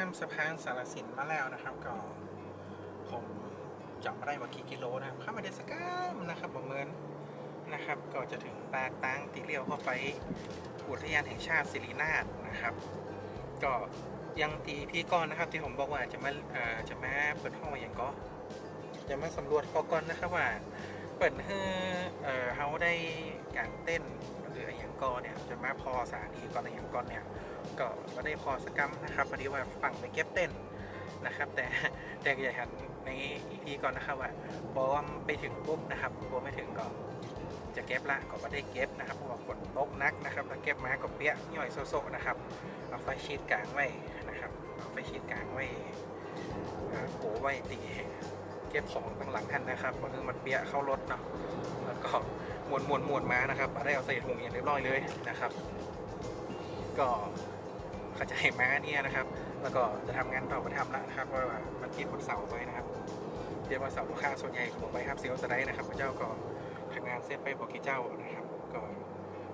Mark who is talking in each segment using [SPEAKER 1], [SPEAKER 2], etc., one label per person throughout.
[SPEAKER 1] ามสะพานสารสินมาแล้วนะครับ ก็ผมจำไม่ได้ว่ากี่กิโลนะครับเข้ามาได้สักก้ามนะครับประเมินนะครับ ก็จะถึงปากตังตีเลี้ยวเข้าไปอุทยานแห่งชาติสิรินาถนะครับ ก็ยังตีพี่ก้อนนะครับ ที่ผมบอกว่าจะมาจะมาเปิดห้องอย่างก็จะมาสำรวจก่อนนะครับว่าเปิดให้เอ่อเขาได้กางเต้นหรืออย่างก่อเนี่ยจะมาพอสถานีก่อนอย่างก่อนเนี่ย ก็ไม่ได้พอสกรรมนะครับพอดีว่าฝั่งไปเก็บเต้นนะครับ แต่แต่อย่าหันในอีพีก่อนนะครับว่าพอมไปถึงปุ๊บนะครับพอไม่ถึงก็จะเก็บละก็ไม่ได้เก็บนะครับเพราะว่าฝนตกนักนะครับแล้วเก็บมาก็เปียกย่อยโซๆนะครับเอาไฟชีดกลางไว้นะครับเอาไฟชีดกลางไว้อ่าโผไว้ตีเก็บของข้งหลังท่านนะครับเพราะคือมันเปียกเข้ารถเนาะแล้วก็มวนมวนมวนมานะครับเอาได้เอาใส่ถุงอย่างเรียบร้อยเลยนะครับ ก็ เขาจะให้ม้าเนี่ยนะครับ แล้วก็จะทำงานต่อประทำแล้วนะครับว่ามันปิดวันเสาร์ไว้นะครับเดี๋ยววันเสาร์ลูกค้าส่วนใหญ่ขอกไปครับเซลล์สไลด์นะครับพระเจ้าก็ทำงานเสร็จไปบอกกี่เจ้านะครับ ก็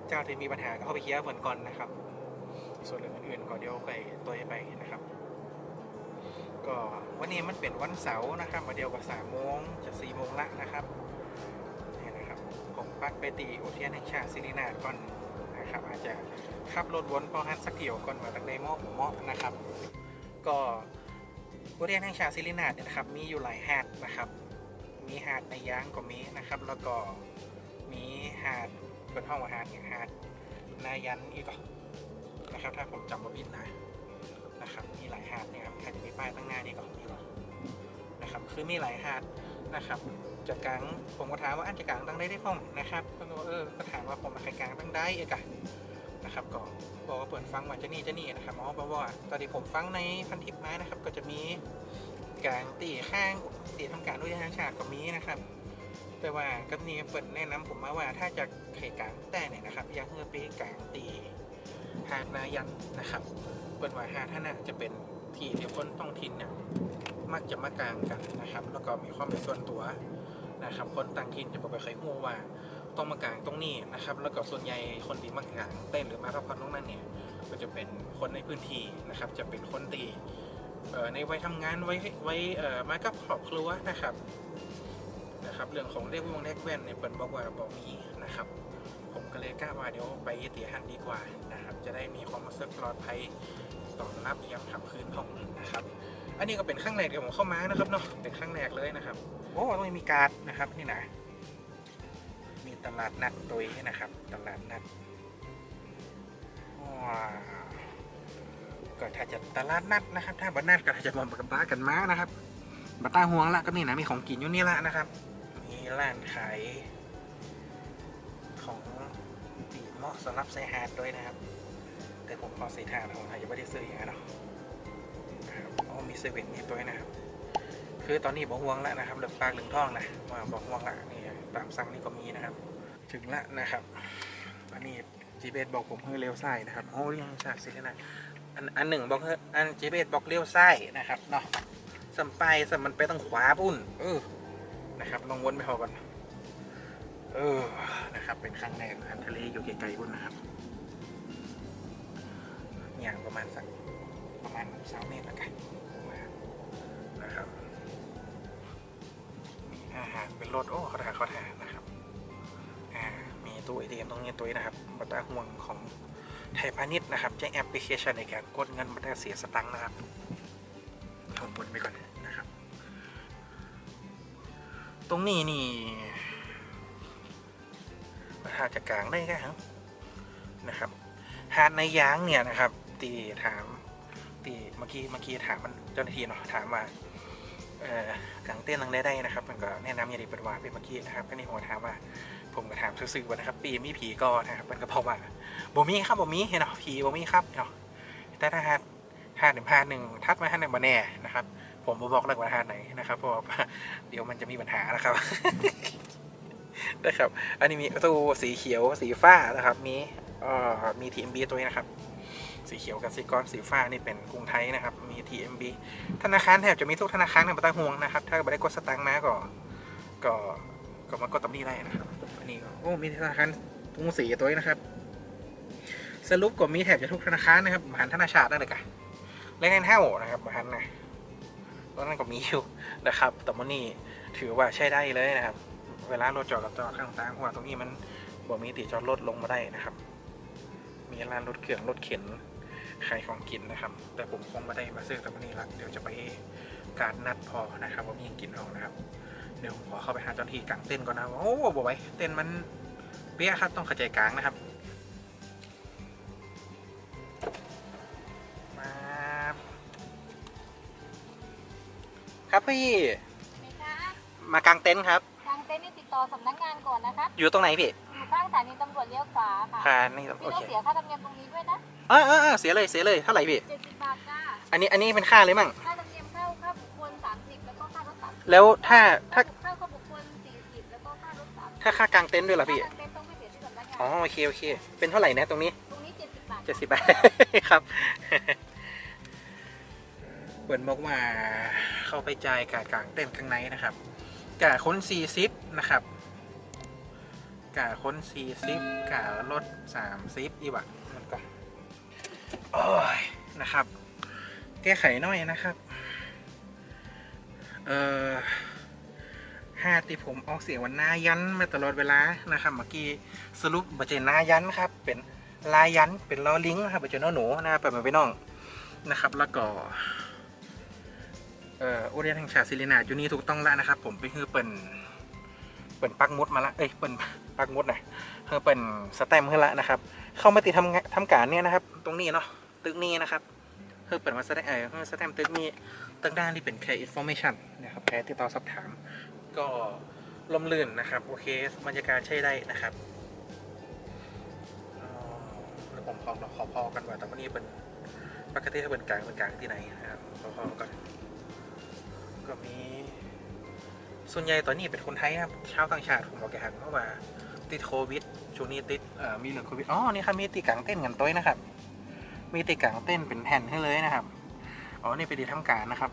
[SPEAKER 1] เจ้าที่มีปัญหาก็เข้าไปเคลียร์เหมือนก่อนนะครับ ส่วนเรื่องอื่นๆก็เดี๋ยวไปตัวไปนะครับ ก็วันนี้มันเป็นวันเสาร์นะครับ มาเดียวกับสามโมงจะสี่โมงละนะครับนี่นะครับผมปักไปตีอุทยานแห่งชาติสิรินาถก่อนนะครับอาจจะ ขับรถวนพอฮันสักเที่ยวก่อนมาตั้งในหม้อหม้อนะครับ ก็บริเวณแห่งชาติซิลินาดเนี่ยนะครับ มีอยู่หลายหาดนะครับ มีหาดในยางก็มีนะครับ แล้วก็มีหาดเป็นห้องอาหารอย่างหาดนายันอีกนะครับ ถ้าผมจำไม่ผิดนะนะครับ มีหลายหาดนี่ยครับแค่จะมีป้ายตั้งหน้านี่ก็มีหรอนะครับ คือมีหลายหาดนะครับจากกลางผมก็ถามว่าอันจะกลางตั้งได้ได้พ่องนะครับก็เออก็ถามว่าผมมาใครกลางตั้งได้เอกะ นะครับก็บอกว่าเปิดฟังว่าจะนี่จะนี่นะครับอ๋อบอกว่าตอนที่ผมฟังในพันทิปไม้นะครับ ก็จะมีการตีข้างตีทำการด้วยทางชาติก็มีนะครับ แต่ว่ากับนี้เปิดแนะนำผมมาว่าถ้าจะไข่กลางแต่เนี่ยนะครับอยากเฮือปีกลางตีหาดนายันนะครับ เปิดว่าหาท่านน่ะจะเป็นที่ที่คนท้องถิ่นเนี่ยมักจะมากลางกันนะครับ แล้วก็มีความเป็นส่วนตัวนะครับ คนต่างถิ่นจะบอกไปเคยหูว่า ต้องมากางตรงนี้นะครับ แล้วก็ส่วนใหญ่คนที่มากางเต้นหรือมาพักผ่อนตรงนั้นเนี่ยก็จะเป็นคนในพื้นที่นะครับ จะเป็นคนตีในวัยทำงานไว้ไว้เอ่อมากับครอบครัวนะครับนะครับเรื่องของเลขวงเลขแว่นเนี่ยเปิดบอกว่าบอกมีนะครับ ผมก็เลยกล้าว่าเดี๋ยวไปเตียหันดีกว่านะครับ จะได้มีความรู้สึกปลอดภัยต่อรับยามขับคืนของนะครับ อันนี้ก็เป็นข้างแรกที่ผมเข้ามานะครับเนาะเป็นข้างแรกเลยนะครับโอ้ต้องมีการ์ดนะครับนี่นะ ตลาดนัดตัวนี้นะครับ ตลาดนัดว้าก็ถ้าจะตลาดนัดนะครับ ถ้าบันัดก็ถ้าจะมองกับบ้ากันมานะครับบัต้าห่วงละก็นี่นะมีของกินอยู่นี่ละนะครับ มีร้านขายของตีเหมาะสำหรับใส่หาดด้วยนะครับ แต่ผมพอใส่ทานผมอาจจะไม่ได้ซื้ออย่างนั้นหรอกอ๋อมีเซเว่นนี่ตัวนี้นะครับ คือตอนนี้บอกห่วงแล้วนะครับเหลืองปากเหลืองท้องนะว่าบอกห่วงละนี่ ตามสั่งนี่ก็มีนะครับ ถึงละนะครับ อันนี้จีเบสบอกผมให้เลี้ยวซ้ายนะครับโอ้ยังฉากสิเลยนะอันอันหนึ่งบอกอันจีเบสบอกเลี้ยวซ้ายนะครับเนาะสัมไปสัมมันไปทางขวาปุ่น เออนะครับลองวนไปพอก่อนเออนะครับ เป็นครั้งแรกอาหารทะเลอยู่ไกลๆปุ่นนะครับอย่างประมาณสักประมาณสามเมตรละกัน นรถโอ้เขาถ่ายเขาถ่ายนะครับอ่ามีตู้ไอเดียตรงนี้ตัวนี้นะครับบัตรห่วงของไทยพาณิชย์นะครับใช้แอปพลิเคชันในการกดเงินบัตรเสียสตังค์นะครับผมบนไปก่อนนะครับ ตรงนี้นี่ถ้าจะกลางได้แค่ครับนะครับหาดในยางเนี่ยนะครับตีถามตีเมื่อกี้เมื่อกี้ถามมันเจ้าหน้าที่เนาะถามว่า เอ่อกางเต้นทางได้ได้นะครับมันก็แนะนำอย่าดีป็นว่าเป็นเมื่อกี้นะครับก็นี่ผมถามว่า ผมก็ถามซื่อๆว่านะครับ ปีมีผีก็นะครับมันก็บอกว่าบ่มีครับบ่มีเนาะผีบ่มีครับเนาะแต่ถ้าหากหาหนึ่งพาหนึ่งทัดมาหาหนึ่งมาแน่นะครับ ผมบ่บอกเลยว่าหาไหนนะครับเพราะว่าเดี๋ยวมันจะมีปัญหานะครับนะครับ อันนี้มีตู้สีเขียวสีฟ้านะครับ มีเอ่อมี TMB ตัวนี้นะครับ สีเขียวกับสีก้อนสีฟ้านี่เป็นกรุงไทยนะครับ TMB ธนาคารแทบจะมีทุกธนาคารในบัตรห่วงนะครับ ถ้าไม่ได้กดสตางค์มาก็ ก็ก็มากดตำนี้ได้นะครับอันนี้ก็โอ้มีธนาคารกรุงศรีตัวนี้นะครับสรุปก็มีแทบจะทุกธนาคารนะครับมหาธนาชาตินั่นเลยกันเล่นเท่านะครับบ้านนะตอนนั้นก็มีอยู่นะครับ แต่มันนี่ถือว่าใช้ได้เลยนะครับ เวลารถจอดกับจอดข้างทางเพราะว่าตรงนี้มันบ่มีติจอดรถลงมาได้นะครับ มีร้านรถเครื่องรถเข็น ขายของกินนะครับ แต่ผมคงไม่ได้มาซื้อแต่วันนี้ละเดี๋ยวจะไปการนัดพอนะครับว่ามีหยังกินเอานะครับ เดี๋ยวผมขอเข้าไปหาเจ้าหน้าที่กลางเต้นท์ก่อนนะโอ้บอกไว้เต้นท์มันเปี้ยครับต้องเข้าใจกลางนะครับมาครับพี่
[SPEAKER 2] ไหมคะ
[SPEAKER 1] มากางเต็นท์ครับ
[SPEAKER 2] ทางเต้นนี่ติดต่อสำนักงานก่อนนะคะ
[SPEAKER 1] อยู่ตรงไหนพี่
[SPEAKER 2] อยู่ข้างสถานีตำรวจเลี้ยวขวาค่ะ
[SPEAKER 1] ค่ะนี่
[SPEAKER 2] พี่
[SPEAKER 1] โอ
[SPEAKER 2] ต้อง
[SPEAKER 1] เค
[SPEAKER 2] เสียค่าธรรมเนียมตรงนี้ด้วยนะ
[SPEAKER 1] เออเออเออเสียเลยเสียเลยเท่าไหร่พี่
[SPEAKER 2] 70บาทจ้า
[SPEAKER 1] อันนี้อันนี้เป็นค่าเลยมั่ง
[SPEAKER 2] ค่าธรรมเนียมเข้าค่าบุคคล30แล้วก็ค่ารถ30
[SPEAKER 1] แล้วถ้าถ้า
[SPEAKER 2] ค่าเข้าบุคคล40แล้วก็ค่ารถ30
[SPEAKER 1] ถ้าค่ากางเต็นท์ด้วยล่ะพี่
[SPEAKER 2] ค่าทางเต้นต้องไปเสียที่สำนักงาน
[SPEAKER 1] อ๋อโอเคโอเค เป็นเท่าไหร่นะตรงนี้
[SPEAKER 2] ตรงนี้70บาท
[SPEAKER 1] เจ็ดสิบบาทครับเปิดบอกว่าเข้าไปจ่ายกากางเต้นท์ข้างในนะครับกาค้นสี่สิบนะครับกาค้นสี่สิบการถสามสิบอีกวะมั นะครับ แก้ไขหน่อยนะครับ เอ่อห้าที่ผมออกเสียงวันนายันมาตลอดเวลานะครับ เมื่อกี้สรุปบัจเจนายันครับ เป็นลายยันเป็นล้อลิงครับบัจเจนอหนูนะครับเปิดมาไปน้องนะครับ แล้วก็เอ่ออุทยานแห่งชาติศิรินาอยู่นี่ถูกต้องแล้วนะครับ ผมไปคือเป็นเปิดปักมุดมาละเอ้ยเปิดปักมุดนะเอเป็นสแตมป์ขึ้นละนะครับ เข้ามาติดทำทำการเนี่ยนะครับ ตรงนี้เนาะ ตึกนี้นะครับเพื่อเปิดมาแสดงเออเพื่อสแตมป์ตึกนี้ตึกด้านที่เป็นแค่อินโฟเมชันนะครับแค่ติดต่อสอบถาม ก็ลมลื่นนะครับ โอเคบรรยากาศใช้ได้นะครับแล้วผมขอขอพอกันว่าแต่วันนี้เป็นปกติถ้าเป็นกลางเป็นกลางที่ไหนนะครับขอพอกันก็มีส่วนใหญ่ตอนนี้เป็นคนไทยครับชาวต่างชาติผมบอกแกหันเพราะว่าติดโควิดช่วงนี้ติดเอ่อมีเรื่องโควิดอ๋อนี่ครับมีตีกลางเต้นกันต้วยนะครับ มีตีกางเต้นเป็นแผ่นให้เลยนะครับ อ๋อ นี่ไปดีทำการนะครับ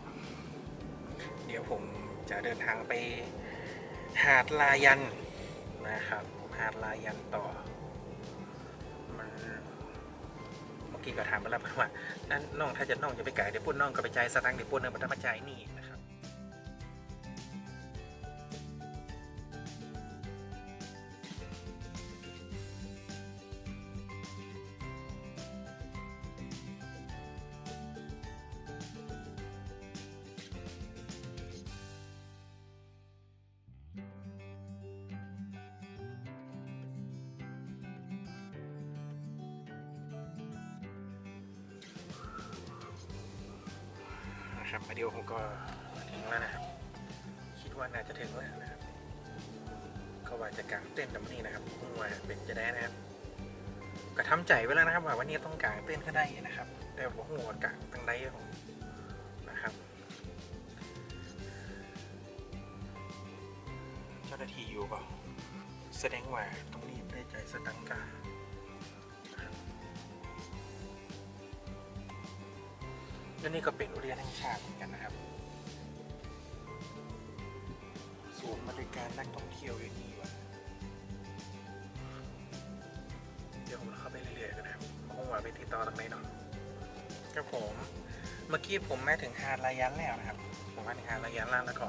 [SPEAKER 1] เดี๋ยวผมจะเดินทางไปหาดลายันนะครับ หาดลายันต่อ มันเมื่อกี้ก็ถามไปแล้วว่านั่นน้องถ้าจะน้องจะไปไก่เดี๋ยวปุ้นน้องก็ไปใจสตังค์เดี๋ยวปุ้นเนอมันต้องมาจ่ายนี่นะครับ นะครับมาเดียวผมก็ถึงแล้วนะครับ คิดว่าน่าจะถึงแล้วนะครับ ก็ว่าจะกางเต้นแต่วันนี้นะครับพุ่งว่าเป็นจะได้นะครับก็ทำใจไว้แล้วนะครับว่าวันนี้ต้องกางเต้นก็ได้นะครับ แต่ว่าหัวกางตั้งได้ผมนะครับเจ้าหน้าที่อยู่เปล่าแสดงว่าตรงนี้ได้ใจสตังกา และนี่ก็เป็นอุทยานแห่งชาติเหมือนกันนะครับศูนย์บริการนักท่องเที่ยวอยู่นี่วะเดี๋ยวผมเข้าไปเรื่อยๆกันนะครับคงว่าไปติดต่อตรงไหนเนาะครับผม เมื่อกี้ผมมาถึงหาดลายันแล้วนะครับ ผมมาถึงหาดลายันแล้วแล้วก็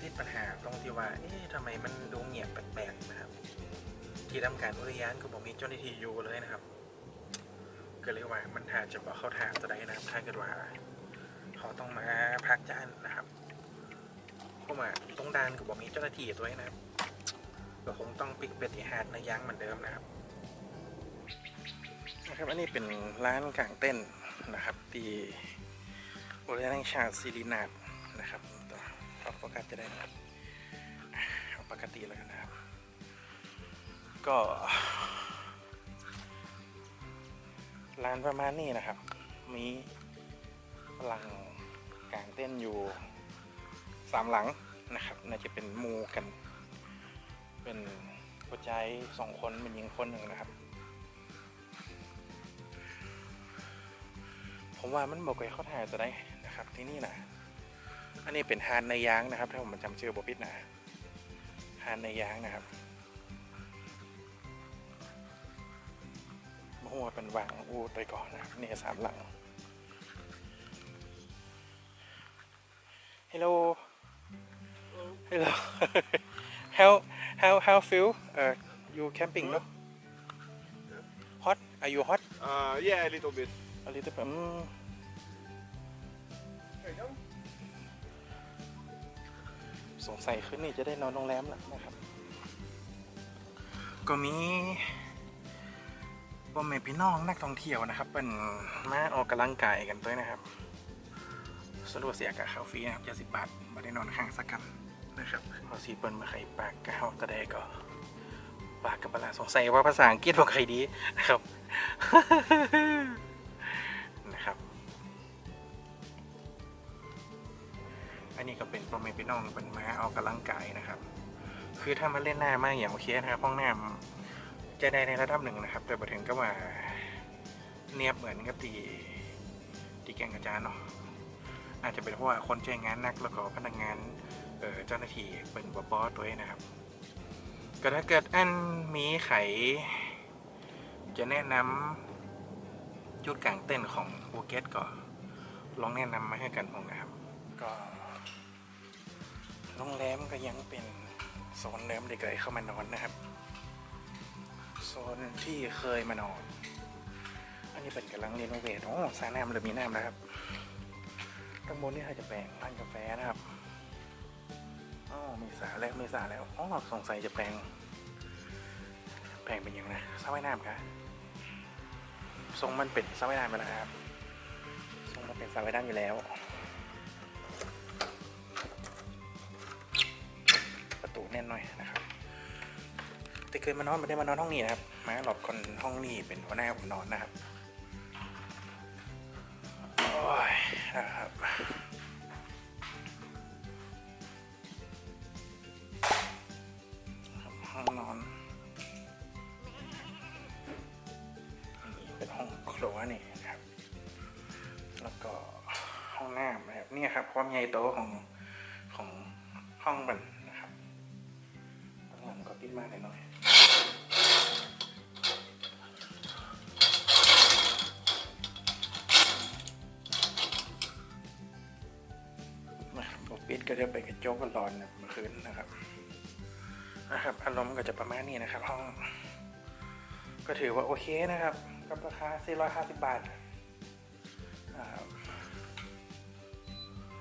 [SPEAKER 1] ติดปัญหาตรงที่ว่า เอ๊ะทำไมมันดูเงียบแปลกๆนะครับ ที่ทำการอุทยานก็บอกมีเจ้าหน้าที่อยู่เลยนะครับ ก็เลยว่ามันอาจจะบอกเข้าทางตัวใดนะถ้าเกิดว่าเขาต้องมาพักจานนะครับเพราะว่าตรงดานก็บอกมีเจ้าหน้าที่ตัวนี้นะครับก็คงต้องปิดเป็ดที่หาดในยั้งเหมือนเดิมนะครับนะครับอันนี้เป็นร้านกลางเต้นนะครับที่บริเวณชาติศิรินาถนะครับตัวปรับโฟกัสจะได้นะครับปกติแล้วกันนะครับ ก็ ร้านประมาณนี้นะครับ มีหลังกลางเต้นอยู่สามหลังนะครับ น่าจะเป็นมูกัน เป็นผู้ชายสองคนเป็นหญิงคนหนึ่งนะครับ ผมว่ามันบอกไปเข้าถ่ายตัวได้นะครับที่นี่นะอันนี้เป็นฮานในยางนะครับ ถ้าผมจำชื่อบอพิษนะฮานในยางนะครับ อ้วเป็นวางอ้วไปก่อนนะครับเนี่ยสามหลังฮัลโหลฮัลโหล how how how feel uh you camping no hot are you hot
[SPEAKER 3] uh yeah a little bit
[SPEAKER 1] a little bit mm. Okay, no? สงสัยคืนนี้จะได้นอนโรงแรมแล้วนะครับ ก็มี พ่อแม่พี่น้องนักท่องเที่ยวนะครับ เป็นมาออกกำลังกายกันด้วยนะครับสรุปเสียกับคาฟรีนะครับจะสิบบาทมาได้นอนข้างสักกันนะครับเขาสีเปิ้ลมาไข่ปากกะเฮาตะไดก็ปากกับปลาสงสัยว่าภาษาอังกฤษของใครดีนะครับนะครับ อันนี้ก็เป็นพ่อแม่พี่น้องเป็นมาออกกำลังกายนะครับ คือถ้ามาเล่นหน้ามากอย่างโอเคนะครับห้องน้ำ จะได้ในระดับหนึ่งนะครับ แต่พอถึงก็ว่าเนียบเหมือนกับตีตีแกงกระจานเนาะอาจจะเป็นเพราะว่าคนใช้งานนักแล้วก็พนักงานเออจ้าหน้าที่เป็นบอบอตัวเองนะครับ ก็ถ้าเกิดอันมีไข จะแนะนำจุดกลางเต้นของภูเกตก็ลองแนะนำมาให้กันผมนะครับ ก็โรงแรมก็ยังเป็นโซนเดิมเด็กเลยเข้ามานอนนะครับ โซนที่เคยมานอน อันนี้เป็นกำลังรีโนเวทโอ้สระน้ำเริ่มมีน้ำแล้วครับข้างบนนี่อาจจะแปลงร้านกาแฟนะครับอ๋อมีสระแล้วมีสระแล้วอ๋อสงสัยจะแปลง แปลงเป็นยังไงสระว่ายน้ำคะทรงมันเป็นสระว่ายน้ำไปแล้วครับทรงมันเป็นสระว่ายน้ำอยู่แล้ว ประตูแน่นหน่อยนะครับ แต่เคยมานอนไม่ได้มานอนห้องนี้นะครับมาหลบคนห้องนี้เป็นหัวหน้าผมนอนนะครับโอ้ยนะครับห้องนอนเป็นห้องครัวนี่นะครับ แล้วก็ห้องน้ำนะครับเนี่ยครับ ความใหญ่โตของของห้องมันนะครับข้างหลังก็ปิดมากหน่อย ปิดก็จะไปกระจกก็ร้อนนะเมื่อคืนนะครับนะครับอารมณ์ก็จะประมาณนี้นะครับห้อง ก็ถือว่าโอเคนะครับ กับราคา 450 บาทนะครับ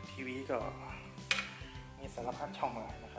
[SPEAKER 1] ทีวีก็มีสารพัดช่องเลยนะ